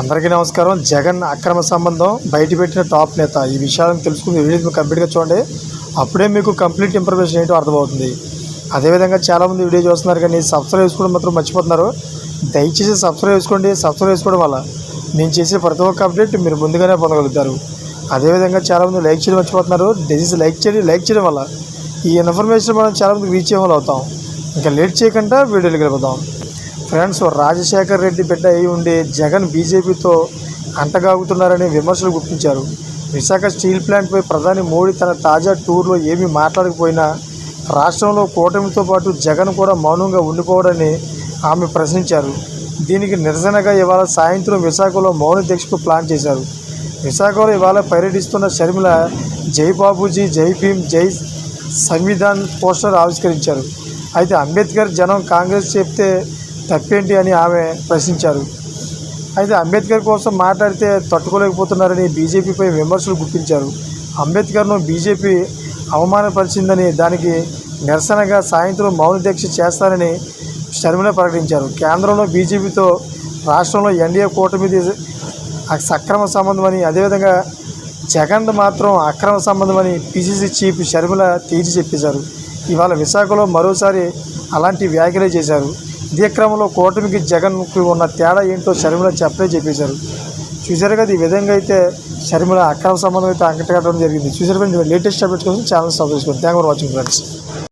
అందరికీ నమస్కారం. జగన్ అక్రమ సంబంధం బయటపెట్టిన టాప్ నేత. ఈ విషయాలను తెలుసుకుని వీడియో కంప్లీట్గా చూడండి. అప్పుడే మీకు కంప్లీట్ ఇన్ఫర్మేషన్ ఏంటో అర్థమవుతుంది. అదేవిధంగా చాలామంది వీడియో చూస్తున్నారు కానీ సబ్స్క్రైబ్ చేసుకోవడం మాత్రం మర్చిపోతున్నారు. దయచేసి సబ్స్క్రైబ్ చేసుకోండి. సబ్స్క్రైబ్ చేసుకోవడం వల్ల నేను చేసే ప్రతి ఒక్క అప్డేట్ మీరు ముందుగానే పొందగలుగుతారు. అదేవిధంగా చాలామంది లైక్ చేయడం మర్చిపోతున్నారు. దయచేసి లైక్ చేయండి. లైక్ చేయడం వల్ల ఈ ఇన్ఫర్మేషన్ మనం చాలామంది రీచ్ అయ్యే అవుతాం. ఇంకా లేట్ చేయకుండా వీడియోలు వెళ్ళిపోతాం ఫ్రెండ్స్ రాజశేఖర్ రెడ్డి బిడ్డ అయి ఉండే జగన్ బీజేపీతో అంటగాగుతున్నారని విమర్శలు గుప్పించారు. విశాఖ స్టీల్ ప్లాంట్పై ప్రధాని మోడీ తన తాజా టూర్లో ఏమీ మాట్లాడకపోయినా రాష్ట్రంలో కూటమితో పాటు జగన్ కూడా మౌనంగా ఉండిపోవడని ఆమె ప్రశ్నించారు. దీనికి నిరసనగా ఇవాళ సాయంత్రం విశాఖలో మౌన దీక్షకు ప్లాన్ చేశారు. విశాఖలో ఇవాళ పర్యటిస్తున్న షర్మిల జై బాబూజీ జై భీమ్ జై సంవిధాన్ పోస్టర్ ఆవిష్కరించారు. అయితే అంబేద్కర్ జనం కాంగ్రెస్ చెప్తే తప్పేంటి అని ఆమె ప్రశ్నించారు. అయితే అంబేద్కర్ కోసం మాట్లాడితే తట్టుకోలేకపోతున్నారని బీజేపీపై విమర్శలు గుప్పించారు. అంబేద్కర్ను బీజేపీ అవమానపరిచిందని దానికి నిరసనగా సాయంత్రం మౌన దీక్ష చేస్తారని షర్మిల ప్రకటించారు. కేంద్రంలో బీజేపీతో రాష్ట్రంలో ఎన్డీఏ కూటమిది సక్రమ సంబంధమని అదేవిధంగా జగన్ మాత్రం అక్రమ సంబంధమని పిసిసి చీఫ్ షర్మిల తేల్చి చెప్పేశారు. ఇవాళ విశాఖలో మరోసారి అలాంటి వ్యాఖ్యలే చేశారు. ఇదే క్రమంలో కూటమికి జగన్కి ఉన్న తేడా ఏంటో షర్మిల చెప్పలే చెప్పేశారు. చూసారు కదా ఈ విధంగా అయితే షర్మిల అక్రమ సంబంధం అయితే అంకటగట్టడం జరిగింది. చూసారు లేటెస్ట్ అప్డేట్స్ కోసం ఛానల్ సబ్స్క్రైబ్ చేసుకోండి. Thank for watching friends.